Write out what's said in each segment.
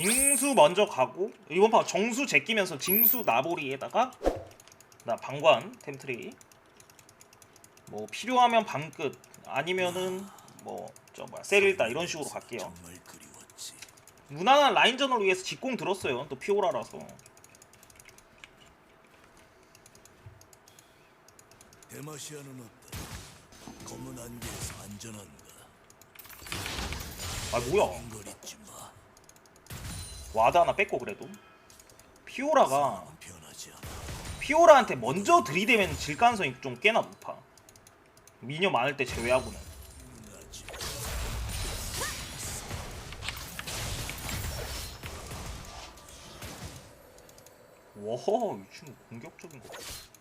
징수 먼저 가고 이번 판 정수 제끼면서 징수 나보리에다가 나 방관 템트리 뭐 필요하면 방끝 아니면은 뭐 저 뭐야 세릴다 이런 식으로 갈게요. 무난한 라인전을 위해서 직공 들었어요 또 피오라라서 데마시아는 어때? 검은 안개에서 안전한가? 아 뭐야. 와드 하나 뺐고 그래도 피오라가. 피오라한테 먼저 들이대면 질 가능성이 좀 꽤나 높아 미녀 많을 때 제외하고는. 와허 이 친구 공격적인 거 봐. 우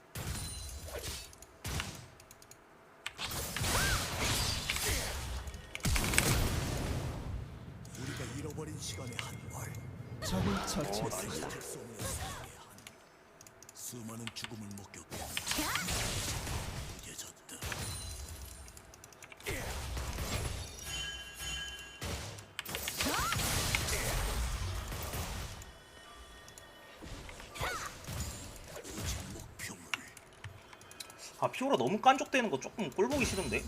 아 피오라 너무 깐족대는 거 조금 꼴보기 싫은데.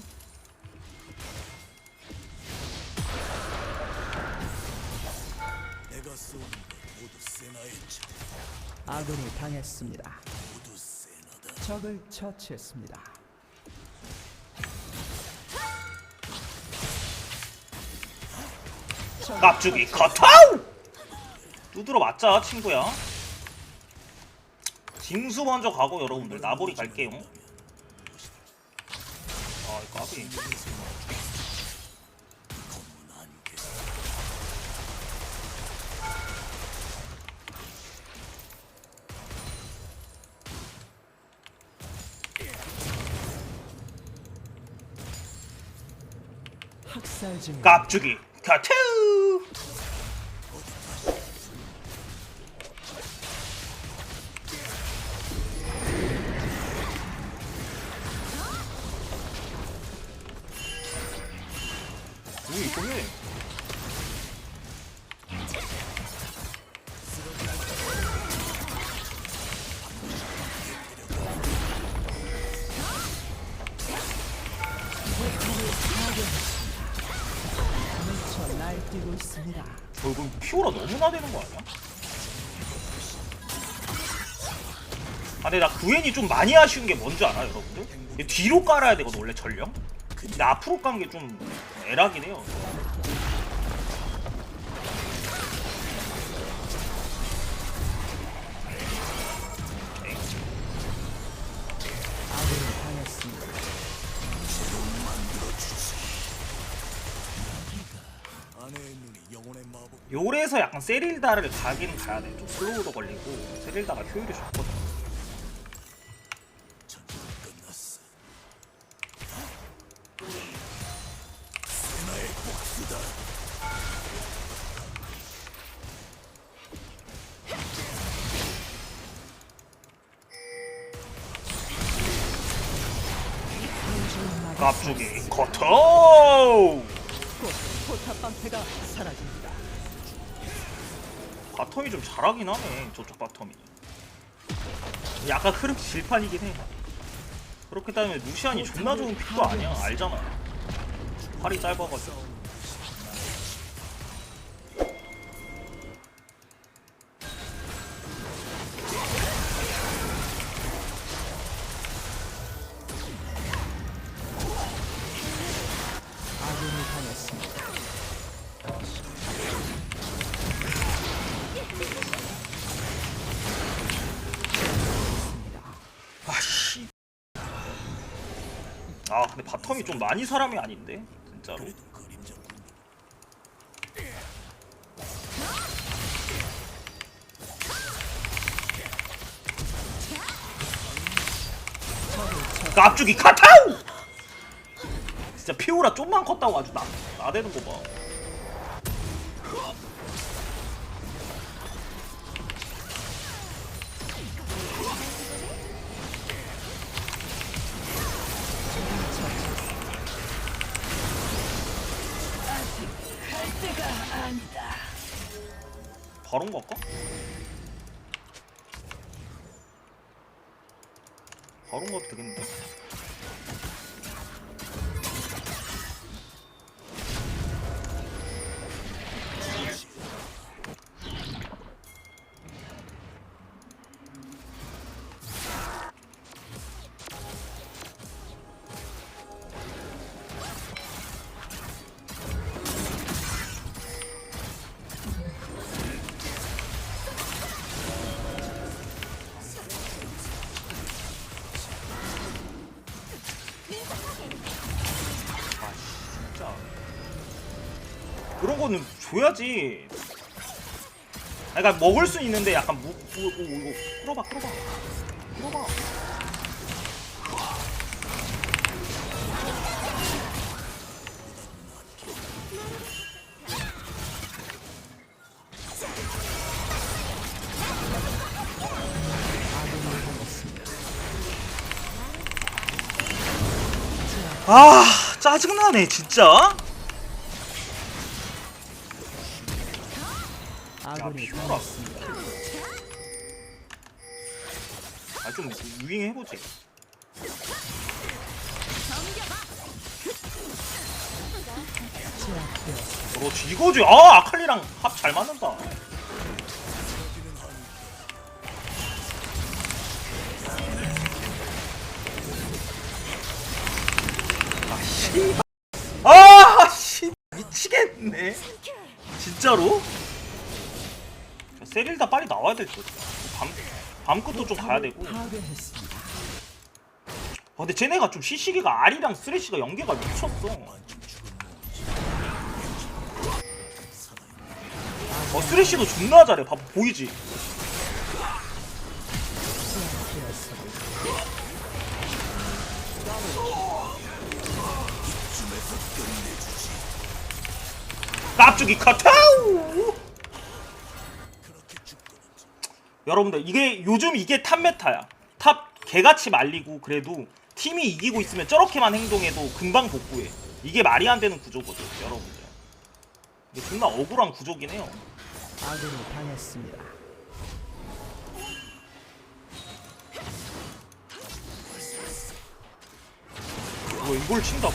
아군이 당했습니다. 적을 처치했습니다. 처치- 커터우 두드러 맞자 친구야 징수 먼저 가고 여러분들 나보리 갈게요. 학살 중 깝죽이 커터 있습니다. 어, 이거 피오라 너무 나대는 거 아니야? 아 근데 나 구엔이 좀 많이 아쉬운 게 뭔지 알아 여러분들? 뒤로 깔아야 되거든 원래 전령? 근데 앞으로 깐 게 좀 애락이긴 해요 요래서 약간 세릴다를 가긴 가야 돼. 좀 슬로우도 걸리고 세릴다가 효율이 좋거든. 깝죽이 커터! 곧 포탑 방패가 사라집니다. 바텀이 좀 잘하긴 하네. 저쪽 바텀이. 약간 흐름 질판이긴 해. 그렇게 따지면 루시안이 존나 좋은 픽도 아니야. 알잖아. 팔이 짧아가지고. 근데 바텀이 좀 많이 사람이 아닌데 진짜로. 깝죽이 카타우! 진짜 피오라 좀만 컸다고 아주 나 나대는 거 봐. 바로 가도 되겠는데? 그런 거는 줘야지. 아, 그러니까 먹을 수 있는데 약간 무, 무, 무 이거 끌어봐 끌어봐 끌어봐. 아 짜증나네 진짜. 아군이 피우라. 당했습니다. 아좀 유행 해보지. 그렇지 이거지. 아 아칼리랑 합 잘 맞는다. 밤끝도 좀 가야 되고. 아. 근데 쟤네가 좀 시시기가 알이랑 쓰레쉬가 연계가 미쳤어. 어 쓰레쉬도 존나 잘해. 봐 보이지? 깝죽이 카타우! 여러분들 이게 요즘 이게 탑 메타야. 탑 개같이 말리고 그래도 팀이 이기고 있으면 저렇게만 행동해도 금방 복구해. 이게 말이 안 되는 구조거든, 여러분들. 이게 존나 억울한 구조긴 해요. 아군이 당했습니다. 뭐 이걸 친다고?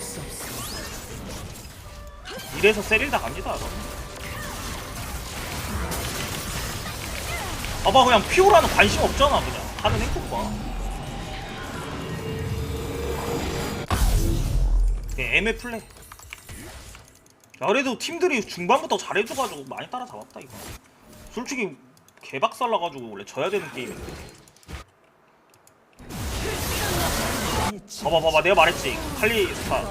수 없습니다. 이래서 세릴다 갑니다, 여러분. 봐봐, 그냥 피오라는 관심 없잖아, 그냥. 하는 행동 봐. 애매 플레이. 야, 그래도 팀들이 중반부터 잘해줘가지고 많이 따라잡았다, 이거. 솔직히 개박살 나가지고 원래 져야 되는 게임인데. 봐봐, 봐봐, 내가 말했지. 칼리스타.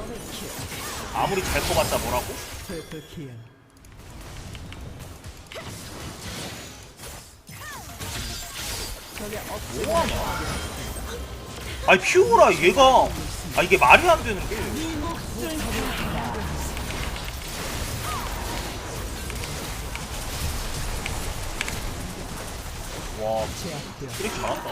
아무리 잘 커봤자 뭐라고? 뭐하냐? 아니 피오라 얘가 아 이게 말이 안 되는 게 와. 되게 잘한다.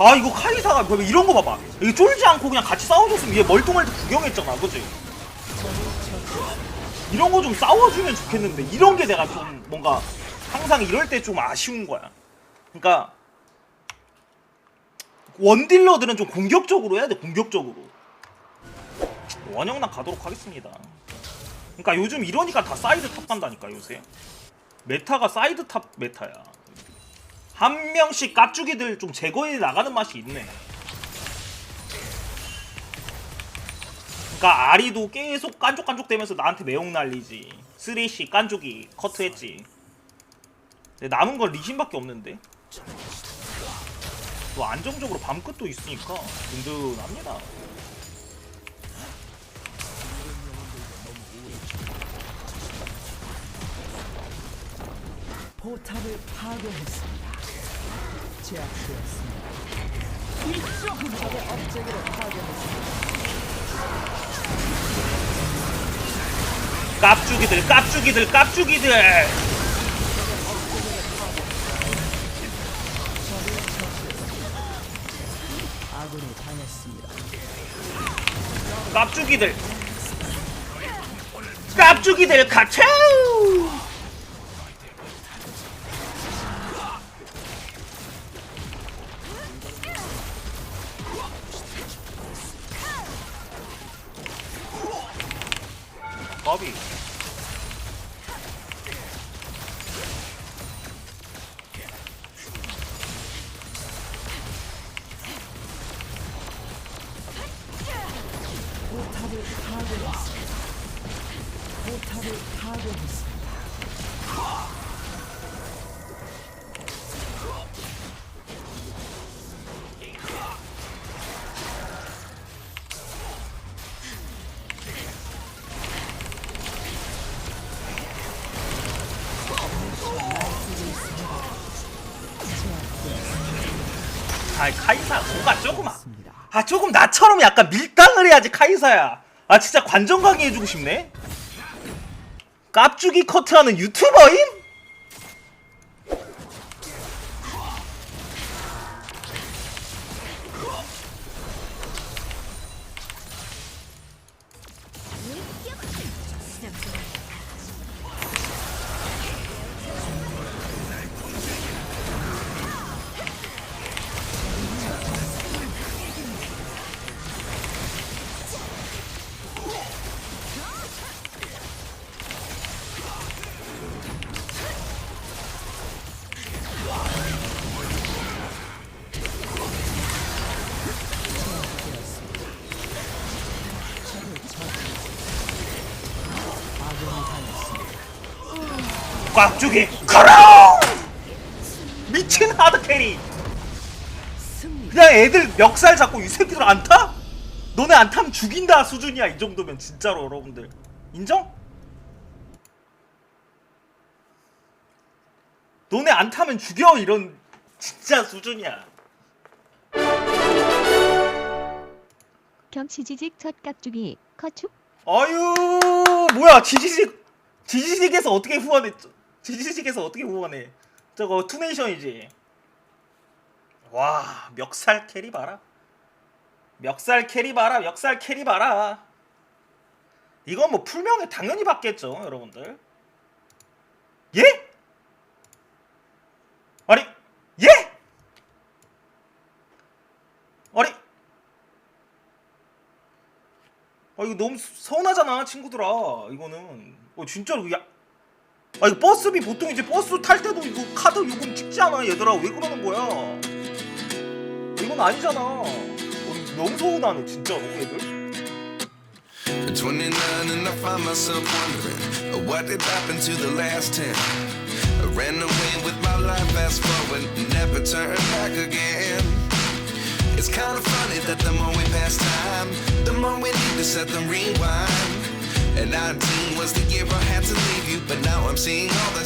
아 이거 카이사가 뭐 이런 거 봐봐. 이거 쫄지 않고 그냥 같이 싸워줬으면 얘 멀뚱멀뚱 구경했잖아, 그지? 이런 거 좀 싸워주면 좋겠는데 이런 게 내가 좀 뭔가 항상 이럴 때 좀 아쉬운 거야. 그러니까 원딜러들은 좀 공격적으로 해야 돼, 공격적으로. 원형난 가도록 하겠습니다. 그러니까 요즘 이러니까 다 사이드 탑 간다니까 요새. 메타가 사이드 탑 메타야. 한 명씩 깝죽이들 좀 제거해 나가는 맛이 있네. 그러니까 아리도 계속 깐족깐족대면서 나한테 매혹 날리지. 쓰레쉬 깐족이 커트했지. 남은 건 리신밖에 없는데. 또 안정적으로 밤끝도 있으니까 든든합니다. 포탑을 파괴했습니다. 제압되었습니다. 적의 업적으로 파괴했습니다. 깝죽이들 깝죽이들 깝죽이들 깝죽이들. 깝죽이들 가차 까 아 카이사 뭐가 조금 아, 아 조금 나처럼 약간 밀당을 해야지 카이사야. 아 진짜 관전 강의해주고 싶네. 깝죽이 커트하는 유튜버임? 꽉죽이 커라 미친 하드캐리. 그냥 애들 멱살 잡고 이 새끼들 안 타? 너네 안 타면 죽인다 수준이야 이 정도면 진짜로 여러분들 인정? 너네 안 타면 죽여 이런 진짜 수준이야 경치지직 첫 깍두기 커축 아유 뭐야 지지직 지지직에서 어떻게 후원해 지지직에서 어떻게 후원해 저거 투네이션이지 와 멱살 캐리 봐라 멱살 캐리 봐라 멱살 캐리 봐라 이건 뭐 풀명에 당연히 받겠죠 여러분들 예? 아니 예? 아니 아 이거 너무 서운하잖아 친구들아 이거는 어 진짜로 야. 아 이거 버스비 보통 이제 버스 탈 때도 이거 카드 요금 찍지 않아 얘들아 왜 그러는 거야 이건 아니잖아 어, 너무 서운하네 진짜로 얘들 At 29 and I find myself wondering uh, what did happen to the last 10. I ran away with my life, fast forward, never turn back again. It's kind of funny that the more we pass time, the more we need to set the rewind. And 19 was the year I had to leave you, but now I'm seeing all the